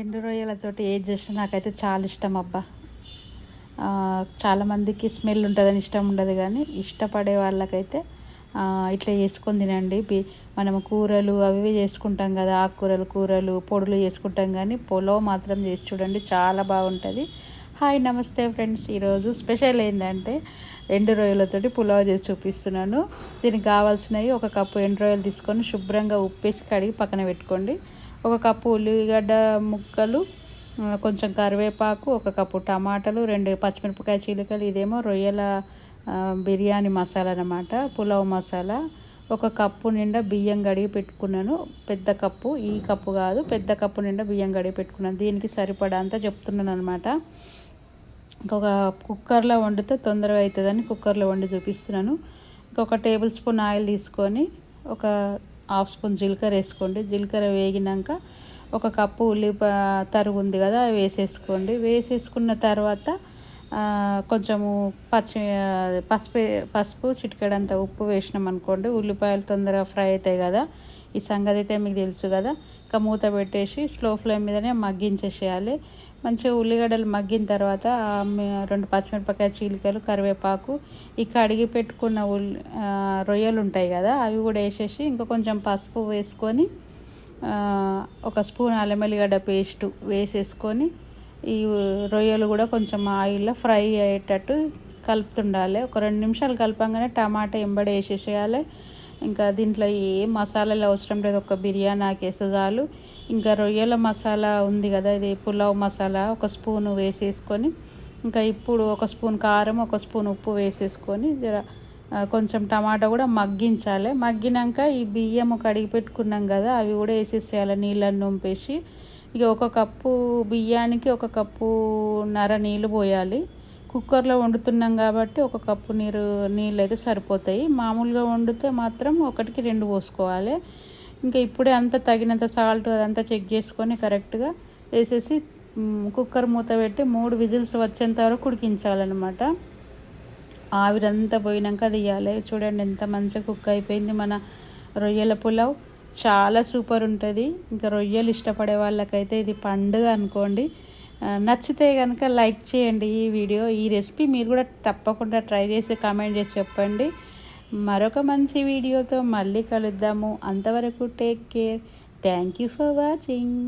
ఎండు రొయ్యలతోటి ఏది చేసినా నాకైతే చాలా ఇష్టం అబ్బా. చాలామందికి స్మెల్ ఉంటుందని ఇష్టం ఉండదు కానీ ఇష్టపడే వాళ్ళకైతే ఇట్లా చేసుకొని తినండి. బి మనము కూరలు అవి ఇవి చేసుకుంటాం కదా ఆకుకూరలు కూరలు పొడులు చేసుకుంటాం కానీ పొలవ్ మాత్రం చేసి చూడండి చాలా బాగుంటుంది. హాయ్ నమస్తే ఫ్రెండ్స్. ఈరోజు స్పెషల్ ఏంటంటే ఎండు రొయ్యలతోటి పులావ్ చేసి చూపిస్తున్నాను. దీనికి కావాల్సినవి ఒక కప్పు ఎండు రొయ్యలు తీసుకొని శుభ్రంగా ఉప్పేసి కడిగి పక్కన పెట్టుకోండి. ఒక కప్పు ఉల్లిగడ్డ ముక్కలు కొంచెం కరివేపాకు ఒక కప్పు టమాటాలు రెండు పచ్చిమిరపకాయ చీలికలు ఇదేమో రొయ్యల బిర్యానీ మసాలా అనమాట పులావ్ మసాలా. ఒక కప్పు నిండా బియ్యం గడిగి పెట్టుకున్నాను. పెద్ద కప్పు ఈ కప్పు కాదు పెద్ద కప్పు నిండా బియ్యం గడిగి పెట్టుకున్నాను. దీనికి సరిపడా అంతా చెప్తున్నాను అనమాట ఇంకొక కుక్కర్లో వండితే తొందరగా అవుతుందని కుక్కర్లో వండి చూపిస్తున్నాను. ఇంకొక టేబుల్ స్పూన్ ఆయిల్ తీసుకొని ఒక హాఫ్ స్పూన్ జీలకర్ర వేసుకోండి. జీలకర్ర వేగినాక ఒక కప్పు ఉల్లిపాయ తరుగు ఉంది కదా వేసేసుకోండి. వేసేసుకున్న తర్వాత కొంచెము పచ్చి పసుపు పసుపు చిటికెడంత ఉప్పు వేసినాం అనుకోండి ఉల్లిపాయలు తొందరగా ఫ్రై అవుతాయి కదా. ఈ సంగతి అయితే మీకు తెలుసు కదా. ఇంకా మూత పెట్టేసి స్లో ఫ్లేమ్ మీదనే మగ్గించేసేయాలి. మంచిగా ఉల్లిగడ్డలు మగ్గిన తర్వాత రెండు పచ్చిమిరపకాయ చీలికలు కరివేపాకు ఇక అడిగి పెట్టుకున్న ఉల్లి రొయ్యలు ఉంటాయి కదా అవి కూడా వేసేసి ఇంకా కొంచెం పసుపు వేసుకొని ఒక స్పూన్ అల్లం వెల్లిగడ్డ పేస్ట్ వేసేసుకొని ఈ రొయ్యలు కూడా కొంచెం ఆయిల్లో ఫ్రై అయ్యేటట్టు కలుపుతుండాలి. ఒక రెండు నిమిషాలు కలపంగానే టమాటా ఎంబడి వేసేసేయాలి. ఇంకా దీంట్లో ఏ మసాలాలు అవసరం లేదు. ఒక బిర్యానీ ఆకేస్తే చాలు. ఇంకా రొయ్యల మసాలా ఉంది కదా ఇది పులావ్ మసాలా. ఒక స్పూన్ వేసేసుకొని ఇంకా ఇప్పుడు ఒక స్పూన్ కారం ఒక స్పూన్ ఉప్పు వేసేసుకొని జర కొంచెం టమాటా కూడా మగ్గించాలి. మగ్గినాక ఈ బియ్యం కడిగి పెట్టుకున్నాం కదా అవి కూడా వేసేసేయాలి. నీళ్ళని నింపేసి ఇక ఒక కప్పు బియ్యానికి ఒక కప్పు నర నీళ్ళు పోయాలి. కుక్కర్లో వండుతున్నాం కాబట్టి ఒక కప్పు నీరు నీళ్ళు అయితే సరిపోతాయి. మామూలుగా వండితే మాత్రం ఒకటికి రెండు పోసుకోవాలి. ఇంకా ఇప్పుడే అంత తగినంత సాల్ట్ అదంతా చెక్ చేసుకొని కరెక్ట్గా వేసేసి కుక్కర్ మూత పెట్టి మూడు విజిల్స్ వచ్చేంత వరకు ఉడికించాలన్నమాట. ఆవిరంతా పోయినాక తీయాలి. చూడండి ఎంత మంచిగా కుక్ అయిపోయింది మన రొయ్యల పులావ్. చాలా సూపర్ ఉంటుంది. ఇంకా రొయ్యలు ఇష్టపడే వాళ్ళకైతే ఇది పండుగ అనుకోండి. నచ్చితే కనుక లైక్ చేయండి ఈ వీడియో. ఈ రెసిపీ మీరు కూడా తప్పకుండా ట్రై చేసి కామెంట్ చేసి చెప్పండి. మరొక మంచి వీడియోతో మళ్ళీ కలుద్దాము. అంతవరకు take care. Thank you for watching.